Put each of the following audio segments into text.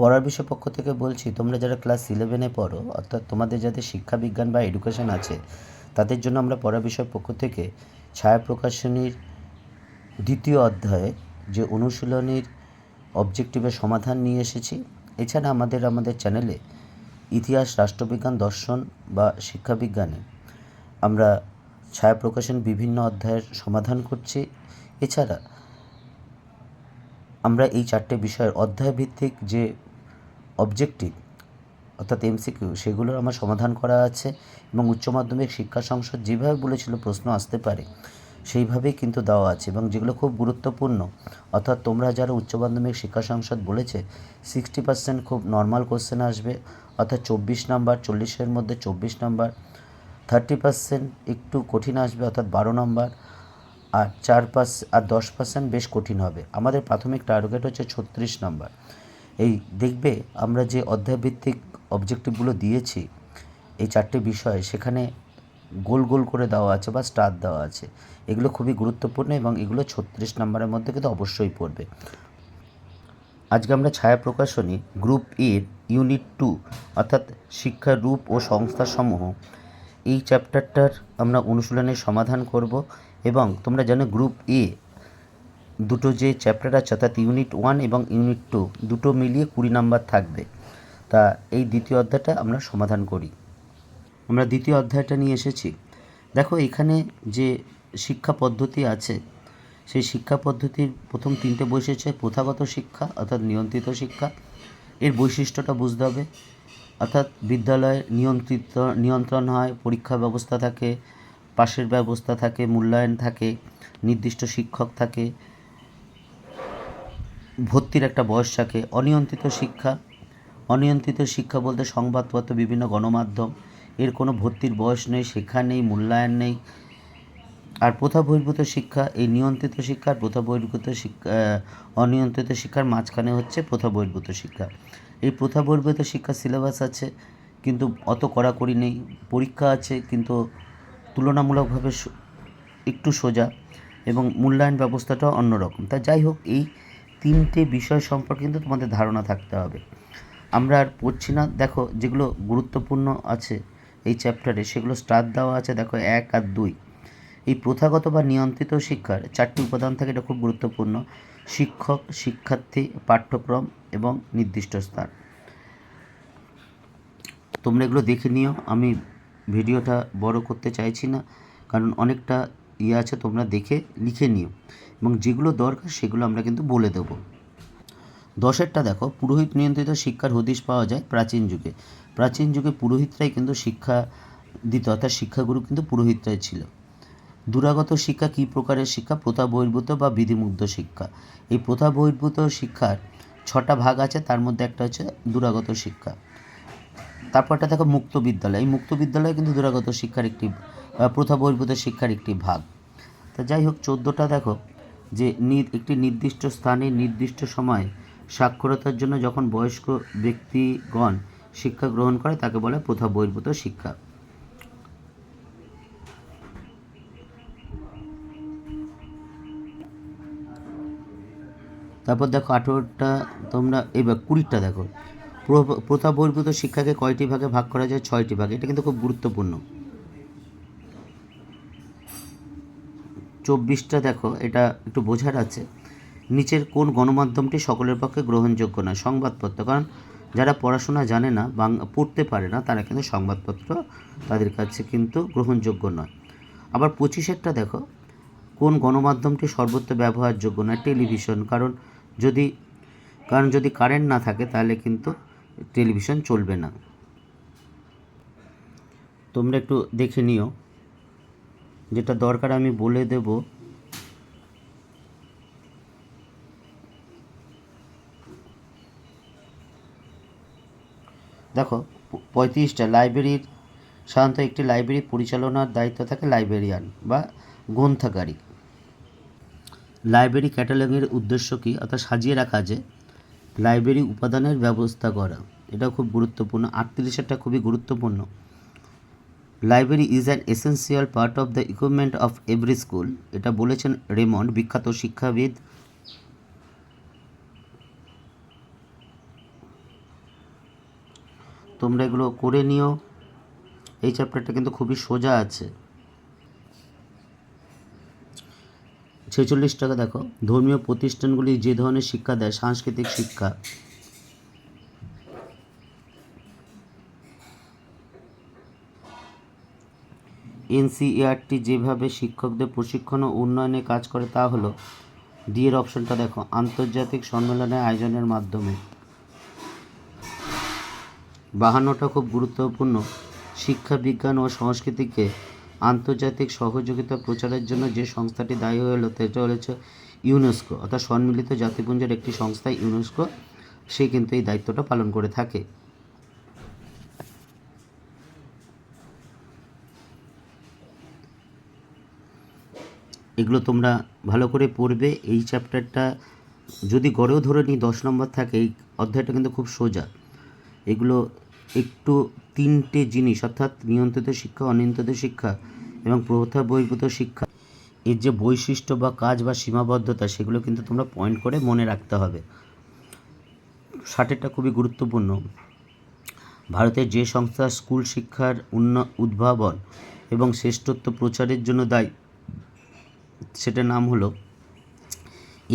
পড়ার বিষয় পক্ষ থেকে বলছি, তোমরা যারা ক্লাস ইলেভেনে পড়ো, অর্থাৎ তোমাদের যাদের শিক্ষা বিজ্ঞান বা এডুকেশন আছে, তাদের জন্য আমরা পড়ার বিষয় পক্ষ থেকে ছায়া প্রকাশনীর দ্বিতীয় অধ্যায়ে যে অনুশীলনীর অবজেক্টিভের সমাধান নিয়ে এসেছি। এছাড়া আমাদের আমাদের চ্যানেলে ইতিহাস, রাষ্ট্রবিজ্ঞান, দর্শন বা শিক্ষাবিজ্ঞানে আমরা ছায়া প্রকাশন বিভিন্ন অধ্যায়ের সমাধান করছি। এছাড়া আমরা এই চারটে বিষয়ের অধ্যায়ভিত্তিক যে অবজেক্টিভ অর্থাৎ এমসিকিউ সেগুলোর আমার সমাধান করা আছে এবং উচ্চ মাধ্যমিক শিক্ষা সংসদ যেভাবে বলেছিল প্রশ্ন আসতে পারে, সেইভাবেই কিন্তু দেওয়া আছে এবং যেগুলো খুব গুরুত্বপূর্ণ, অর্থাৎ তোমরা যারা উচ্চ মাধ্যমিক শিক্ষা সংসদ বলেছে সিক্সটি পার্সেন্ট খুব নর্মাল কোশ্চেন আসবে, অর্থাৎ চব্বিশ নাম্বার, চল্লিশের মধ্যে চব্বিশ নাম্বার থার্টি পার্সেন্ট একটু কঠিন আসবে, অর্থাৎ বারো নাম্বার, আর চার পাস আর দশ পার্সেন্ট বেশ কঠিন হবে। আমাদের প্রাথমিক টার্গেট হচ্ছে ছত্রিশ নাম্বার। এই দেখবে আমরা যে অধ্যায়ভিত্তিক অবজেক্টিভগুলো দিয়েছি, এই চারটে বিষয় সেখানে গোল গোল করে দেওয়া আছে বা স্টার দেওয়া আছে। এগুলো খুবই গুরুত্বপূর্ণ এবং এগুলো ছত্রিশ নম্বরের মধ্যে কিন্তু অবশ্যই পড়বে। আজকে আমরা ছায়া প্রকাশনী গ্রুপ এর ইউনিট টু অর্থাৎ শিক্ষার রূপ ও সংস্থাসমূহ এই চ্যাপ্টারটার আমরা অনুশীলনের সমাধান করব এবং তোমরা জানো গ্রুপ এ দুটো যে চ্যাপ্টার আছে অর্থাৎ ইউনিট ওয়ান এবং ইউনিট টু দুটো মিলিয়ে কুড়ি নাম্বার থাকবে। তা এই দ্বিতীয় অধ্যায়টা আমরা সমাধান করি। আমরা দ্বিতীয় অধ্যায়টা নিয়ে এসেছি। দেখো, এখানে যে শিক্ষা পদ্ধতি আছে, সেই শিক্ষা পদ্ধতির প্রথম তিনটে বৈশিষ্ট্য প্রথাগত শিক্ষা, অর্থাৎ নিয়ন্ত্রিত শিক্ষা। এর বৈশিষ্ট্যটা বুঝতে হবে। অর্থাৎ বিদ্যালয়ে নিয়ন্ত্রিত, নিয়ন্ত্রণ হয়, পরীক্ষা ব্যবস্থা থাকে, পাশের ব্যবস্থা থাকে, মূল্যায়ন থাকে, নির্দিষ্ট শিক্ষক থাকে ভর্তির একটা বয়স থাকে অনিয়ন্ত্রিত শিক্ষা। অনিয়ন্ত্রিত শিক্ষা বলতে সংবাদপত্র, বিভিন্ন গণমাধ্যম, এর কোনো ভর্তির বয়স নেই শেখা নেই, মূল্যায়ন নেই। আর প্রথা বহির্ভূত শিক্ষা, এই নিয়ন্ত্রিত শিক্ষা আর প্রথা বহির্ভূত শিক্ষা অনিয়ন্ত্রিত শিক্ষার মাঝখানে হচ্ছে প্রথা বহির্ভূত শিক্ষা। এই প্রথা বহির্ভূত শিক্ষার সিলেবাস আছে, কিন্তু অত কড়াকড়ি নেই। পরীক্ষা আছে, কিন্তু তুলনামূলকভাবে একটু সোজা এবং মূল্যায়ন ব্যবস্থাটাও অন্যরকম। তা যাই হোক, এই তিনটে বিষয় সম্পর্কে কিন্তু তোমাদের ধারণা থাকতে হবে। আমরা আর পড়ছি না। দেখো, যেগুলো গুরুত্বপূর্ণ আছে এই চ্যাপ্টারে সেগুলো স্টার দেওয়া আছে, দেখো, এক আর দুই। এই প্রথাগত বা নিয়ন্ত্রিত শিক্ষার চারটি উপাদান থাকে এটা খুব গুরুত্বপূর্ণ। শিক্ষক, শিক্ষার্থী, পাঠ্যক্রম এবং নির্দিষ্ট স্থান। তোমরা এগুলো দেখে নিও। আমি ভিডিওটা বড় করতে চাইছি না, কারণ অনেকটা ইয়ে আছে, তোমরা দেখে লিখে নিও। এবং যেগুলো দরকার সেগুলো আমরা কিন্তু বলে দেবো। দশেরটা দেখো, পুরোহিত নিয়ন্ত্রিত শিক্ষার হদিশ পাওয়া যায় প্রাচীন যুগে। প্রাচীন যুগে পুরোহিতরাই কিন্তু শিক্ষা দিত, অর্থাৎ শিক্ষাগুরু কিন্তু পুরোহিতরাই ছিল। দুরাগত শিক্ষা কী প্রকারের শিক্ষা? প্রথা বহির্ভূত বা বিধিমুগ্ধ শিক্ষা। এই প্রথা বহির্ভূত শিক্ষার ছটা ভাগ আছে, তার মধ্যে একটা হচ্ছে দুরাগত শিক্ষা। তারপরটা দেখো মুক্ত বিদ্যালয়। এই মুক্ত বিদ্যালয় কিন্তু দুরাগত শিক্ষার একটি প্রথা বহির্ভূত শিক্ষার একটি ভাগ। তা যাই হোক, চোদ্দোটা দেখো, যে একটি নির্দিষ্ট স্থানে, নির্দিষ্ট সময়ে সাক্ষরতার জন্য যখন বয়স্ক ব্যক্তিগণ শিক্ষা গ্রহণ করে, তাকে বলে প্রথা বহির্ভূত শিক্ষা। তারপর দেখো, আঠেরোটা, তোমরা এবার কুড়িটা দেখো। প্র- প্রথা বহির্ভূত শিক্ষাকে কয়টি ভাগে ভাগ করা যায়? ছয়টি ভাগে। এটা কিন্তু খুব গুরুত্বপূর্ণ। চব্বিশটা দেখো, এটা একটু বোঝার আছে। নিচের কোন গণমাধ্যমটি সকলের পক্ষে গ্রহণযোগ্য নয়? সংবাদপত্র। কারণ যারা পড়াশোনা জানে না, বাং- পড়তে পারে না, তারা কিন্তু সংবাদপত্র তাদের কাছে কিন্তু গ্রহণযোগ্য নয়। আবার পঁচিশেরটা দেখো, কোন গণমাধ্যমটি সর্বত্র ব্যবহারযোগ্য নয়? টেলিভিশন। কারণ যদি কারণ যদি কারেন্ট না থাকে, তাহলে কিন্তু টেলিভিশন চলবে না। তোমরা একটু দেখে নিও। যেটা দরকার আমি বলে দেব। দেখো, পঁয়ত্রিশটা লাইব্রেরির, সাধারণত একটি লাইব্রেরি পরিচালনার দায়িত্ব থাকে লাইব্রেরিয়ান বা গ্রন্থাগারিক। লাইব্রেরি ক্যাটালগের উদ্দেশ্য কী? অর্থাৎ সাজিয়ে রাখা যে লাইব্রেরি উপাদানের ব্যবস্থা করা। এটা খুব গুরুত্বপূর্ণ। আটত্রিশেরটা খুবই গুরুত্বপূর্ণ। Library is an essential part of the equipment of every school এটা বলেছেন রেমন্ড, বিখ্যাত শিক্ষাবিদ। তোমরা এগুলো করে নিও। এই চ্যাপ্টারটা কিন্তু খুবই সোজা আছে। ছেচল্লিশ টাকা দেখো। ধর্মীয় প্রতিষ্ঠানগুলি যে ধরনের শিক্ষা দেয়, সাংস্কৃতিক শিক্ষা। এনসিইআরটি যেভাবে শিক্ষকদের প্রশিক্ষণ ও উন্নয়নে কাজ করে তা হলো ডি অপশনটা দেখো, আন্তর্জাতিক সম্মেলনের আয়োজনের মাধ্যমে। বাহান্নটা খুব গুরুত্বপূর্ণ, শিক্ষা, বিজ্ঞান ও সংস্কৃতিকে আন্তর্জাতিক সহযোগিতা প্রচারের জন্য যে সংস্থাটি দায়ী হলো সেটা হচ্ছে ইউনেস্কো, অর্থাৎ সম্মিলিত জাতিপুঞ্জের একটি সংস্থা ইউনেস্কো, সে কিন্তু এই দায়িত্বটা পালন করে থাকে। এগুলো তোমরা ভালো করে পড়বে। এই চ্যাপ্টারটা যদি গড়েও ধরে নিই, দশ নম্বর থাকে, এই অধ্যায়টা কিন্তু খুব সোজা। এগুলো একটু তিনটে জিনিস, অর্থাৎ নিয়ন্ত্রিত শিক্ষা, অনিয়ন্ত্রিত শিক্ষা এবং প্রথা বহির্ভূত শিক্ষা, এর যে বৈশিষ্ট্য বা কাজ বা সীমাবদ্ধতা, সেগুলো কিন্তু তোমরা পয়েন্ট করে মনে রাখতে হবে। ষাটেরটা খুবই গুরুত্বপূর্ণ। ভারতের যে সংস্থা স্কুল শিক্ষার উন্ন, উদ্ভাবন এবং শ্রেষ্ঠত্ব প্রচারের জন্য দায়ী সেটার নাম হলো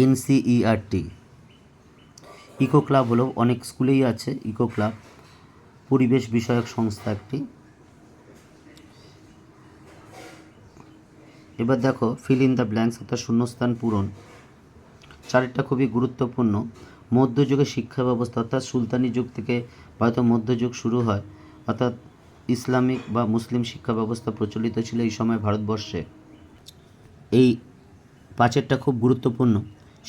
এনসিইআরটি। ইকো ক্লাব হলো অনেক স্কুলেই আছে, ইকো ক্লাব। পরিবেশ বিষয়ক সংস্থা একটি। এবার দেখো ফিল ইন দ্য ব্ল্যাঙ্কস অর্থাৎ শূন্যস্থান পূরণ। চারটা খুবই গুরুত্বপূর্ণ। মধ্যযুগে শিক্ষা ব্যবস্থা, অর্থাৎ সুলতানি যুগ থেকে ভারতের মধ্যযুগ শুরু হয়, অর্থাৎ ইসলামিক বা মুসলিম শিক্ষা ব্যবস্থা প্রচলিত ছিল এই সময় ভারতবর্ষে। এই পাঁচেরটা খুব গুরুত্বপূর্ণ।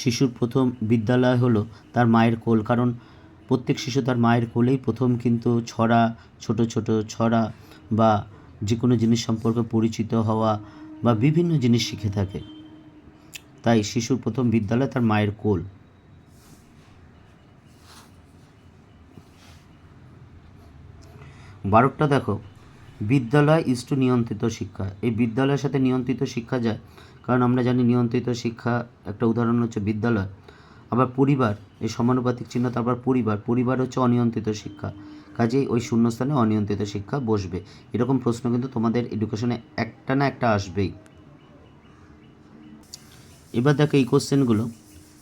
শিশুর প্রথম বিদ্যালয় হলো তার মায়ের কোল, কারণ প্রত্যেক শিশু তার মায়ের কোলেই প্রথম কিন্তু ছড়া, ছোট ছোট ছড়া বা যে কোনো জিনিস সম্পর্কে পরিচিত হওয়া বা বিভিন্ন জিনিস শিখে থাকে। তাই শিশুর প্রথম বিদ্যালয় তার মায়ের কোল। বারোটা দেখো। বিদ্যালয় ইস টু নিয়ন্ত্রিত শিক্ষা। এই বিদ্যালয়ের সাথে নিয়ন্ত্রিত শিক্ষা যায় কারণ আমরা জানি নিয়ন্ত্রিত শিক্ষা একটা উদাহরণ হচ্ছে বিদ্যালয়। আবার পরিবার, এই সমানুপাতিক চিহ্ন তারপর পরিবার। পরিবার হচ্ছে অনিয়ন্ত্রিত শিক্ষা। কাজেই ওই শূন্যস্থানে অনিয়ন্ত্রিত শিক্ষা বসবে। এরকম প্রশ্ন কিন্তু তোমাদের এডুকেশনে একটা না একটা আসবেই। এবার দেখো এই কোশ্চেনগুলো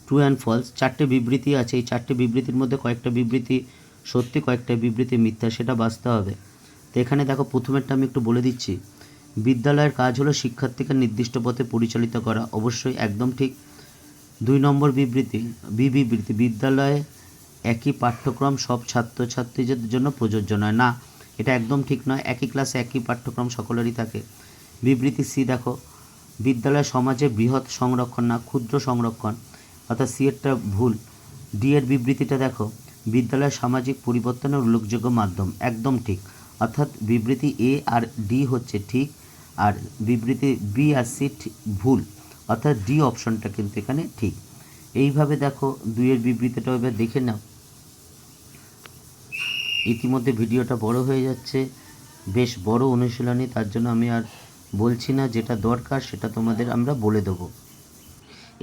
ট্রু অ্যান্ড ফলস চারটে বিবৃতি আছে। এই চারটে বিবৃতির মধ্যে কয়েকটা বিবৃতি সত্যি, কয়েকটা বিবৃতি মিথ্যা, সেটা বাঁচতে হবে। তো এখানে দেখো প্রথমেরটা আমি একটু বলে দিচ্ছি। বিদ্যালয়ের কাজ হলো শিক্ষার্থীকে নির্দিষ্ট পথে পরিচালিত করা। অবশ্যই একদম ঠিক। দুই নম্বর বিবৃতি বিবৃতি, বিদ্যালয়ে একই পাঠ্যক্রম সব ছাত্রছাত্রীদের জন্য প্রযোজ্য নয়। না, এটা একদম ঠিক নয়। একই ক্লাসে একই পাঠ্যক্রম সকলেরই থাকে। বিবৃতি সি দেখো, বিদ্যালয় সমাজে বৃহৎ সংরক্ষণ না, ক্ষুদ্র সংরক্ষণ? অর্থাৎ সি এরটা ভুল। ডি এর বিবৃতিটা দেখো, বিদ্যালয় সামাজিক পরিবর্তনের উল্লেখযোগ্য মাধ্যম। একদম ঠিক। অর্থাৎ বিবৃতি এ আর ডি হচ্ছে ঠিক, আর বিবৃতি বি আর সি ভুল, অর্থাৎ ডি অপশনটা কিন্তু এখানে ঠিক। এইভাবে দেখো, দুইয়ের বিবৃতিটা এবার দেখে নাও। ইতিমধ্যে ভিডিওটা বড় হয়ে যাচ্ছে, বেশ বড় অনুশীলনী, তার জন্য আমি আর বলছি না যেটা দরকার, সেটা তোমাদের আমরা বলে দেবো।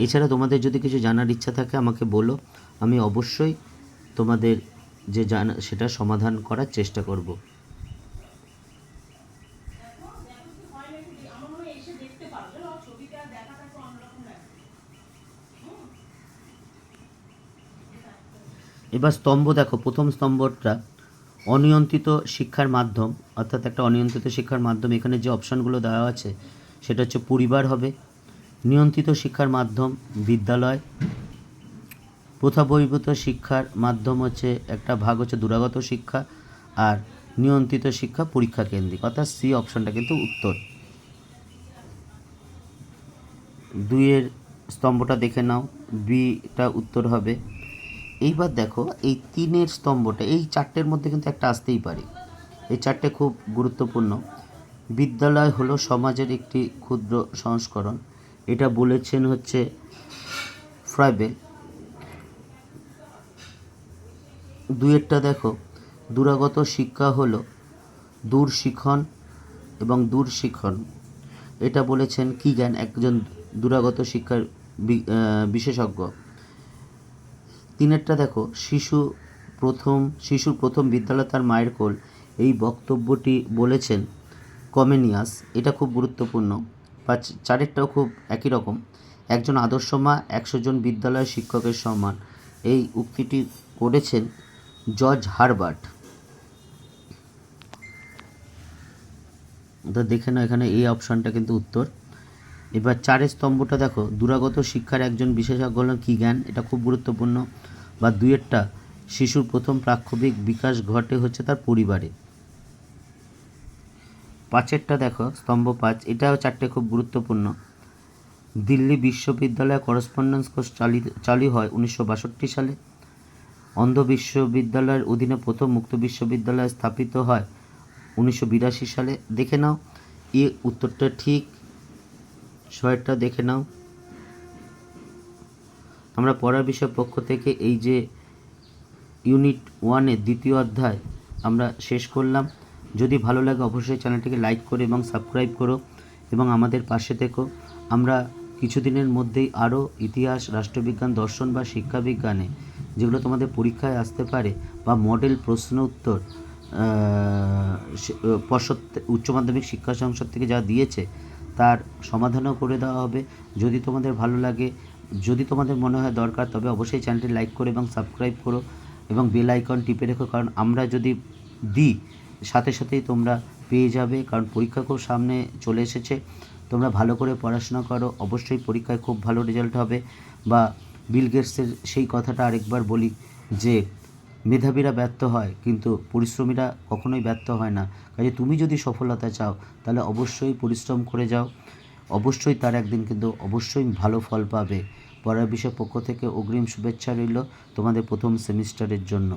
এছাড়া তোমাদের যদি কিছু জানার ইচ্ছা থাকে, আমাকে বলো। আমি অবশ্যই তোমাদের যে জানা, সেটা সমাধান করার চেষ্টা করব। এবার স্তম্ভ দেখো, প্রথম স্তম্ভটা অনিয়ন্ত্রিত শিক্ষার মাধ্যম, অর্থাৎ একটা অনিয়ন্ত্রিত শিক্ষার মাধ্যম, এখানে যে অপশানগুলো দেওয়া আছে, সেটা হচ্ছে পরিবার হবে, নিয়ন্ত্রিত শিক্ষার মাধ্যম বিদ্যালয় প্রথা বহির্ভূত শিক্ষার মাধ্যম হচ্ছে একটা ভাগ হচ্ছে দূরাগত শিক্ষা, আর নিয়ন্ত্রিত শিক্ষা পরীক্ষা কেন্দ্রিক, অর্থাৎ সি অপশনটা কিন্তু উত্তর। দুইয়ের স্তম্ভটা দেখে নাও, বিটা উত্তর হবে। এইবার দেখো, এই তিনের স্তম্ভটা, এই চারটের মধ্যে কিন্তু একটা আসতেই পারে। এই চারটে খুব গুরুত্বপূর্ণ। বিদ্যালয় হলো সমাজের একটি ক্ষুদ্র সংস্করণ। এটা বলেছেন হচ্ছে ফ্রাইবেল। দুয়েরটা দেখো, দূরাগত শিক্ষা হলো দূর শিখন এবং দূর শিখন। এটা বলেছেন কি জ্ঞান? একজন দূরাগত শিক্ষার বিশেষজ্ঞ। তিনেরটা দেখো, শিশু প্রথম, শিশুর প্রথম বিদ্যালয় তার মায়ের কোল। এই বক্তব্যটি বলেছেন কমেনিয়াস। এটা খুব গুরুত্বপূর্ণ। পাঁচ চারেরটাও খুব একই রকম। একজন আদর্শ মা, একশো জন বিদ্যালয় শিক্ষকের সমান এই উক্তিটি করেছেন জর্জ হারবার্ট। তো দেখে নাও এখানে এই অপশানটা কিন্তু উত্তর। এবার চারের স্তম্ভটা দেখো। দূরাগত শিক্ষার একজন বিশেষজ্ঞ হলেন কী জ্ঞান? এটা খুব গুরুত্বপূর্ণ। বা দুইয়েরটা, শিশুর প্রথম প্রাক্ষবিক বিকাশ ঘটে হচ্ছে তার পরিবারে। পাঁচেরটা দেখো, স্তম্ভ পাঁচ। এটাও চারটে খুব গুরুত্বপূর্ণ। দিল্লি বিশ্ববিদ্যালয়ে করসপন্ডেন্স কোর্স চালিত চালু হয় উনিশশো বাষট্টি সালে। অন্ধ বিশ্ববিদ্যালয়ের অধীনে প্রথম মুক্ত বিশ্ববিদ্যালয় স্থাপিত হয় উনিশশো বিরাশি সালে। দেখে নাও, এ উত্তরটা ঠিক। ছয়টা দেখে নাও। আমরা পড়ার বিষয় পক্ষ থেকে এই যে ইউনিট ওয়ানের দ্বিতীয় অধ্যায় আমরা শেষ করলাম। যদি ভালো লাগে অবশ্যই চ্যানেলটিকে লাইক করো এবং সাবস্ক্রাইব করো এবং আমাদের পাশে থেকো। আমরা কিছুদিনের মধ্যেই আরও ইতিহাস, রাষ্ট্রবিজ্ঞান, দর্শন বা শিক্ষাবিজ্ঞানে যেগুলো তোমাদের পরীক্ষায় আসতে পারে বা মডেল, প্রশ্ন, উত্তর পর্ষদ, উচ্চ মাধ্যমিক শিক্ষা সংসদ থেকে যা দিয়েছে তার সমাধানও করে দেওয়া হবে। যদি তোমাদের ভালো লাগে, যদি তোমাদের মনে হয় দরকার, তবে অবশ্যই চ্যানেলটি লাইক করো এবং সাবস্ক্রাইব করো এবং বেল আইকন টিপে রেখো, কারণ আমরা যদি দিই, সাথে সাথেই তোমরা পেয়ে যাবে, কারণ পরীক্ষা খুব সামনে চলে এসেছে। তোমরা ভালো করে পড়াশোনা করো, অবশ্যই পরীক্ষায় খুব ভালো রেজাল্ট হবে। বা বিল গেটসের সেই কথাটা আরেকবার বলি যে মেধাবীরা ব্যর্থ হয়, কিন্তু পরিশ্রমীরা কখনোই ব্যর্থ হয় না। কাজে তুমি যদি সফলতা চাও, তাহলে অবশ্যই পরিশ্রম করে যাও। অবশ্যই তার একদিন কিন্তু অবশ্যই ভালো ফল পাবে। পরের বিষয় পক্ষ থেকে অগ্রিম শুভেচ্ছা রইল তোমাদের প্রথম সেমিস্টারের জন্য।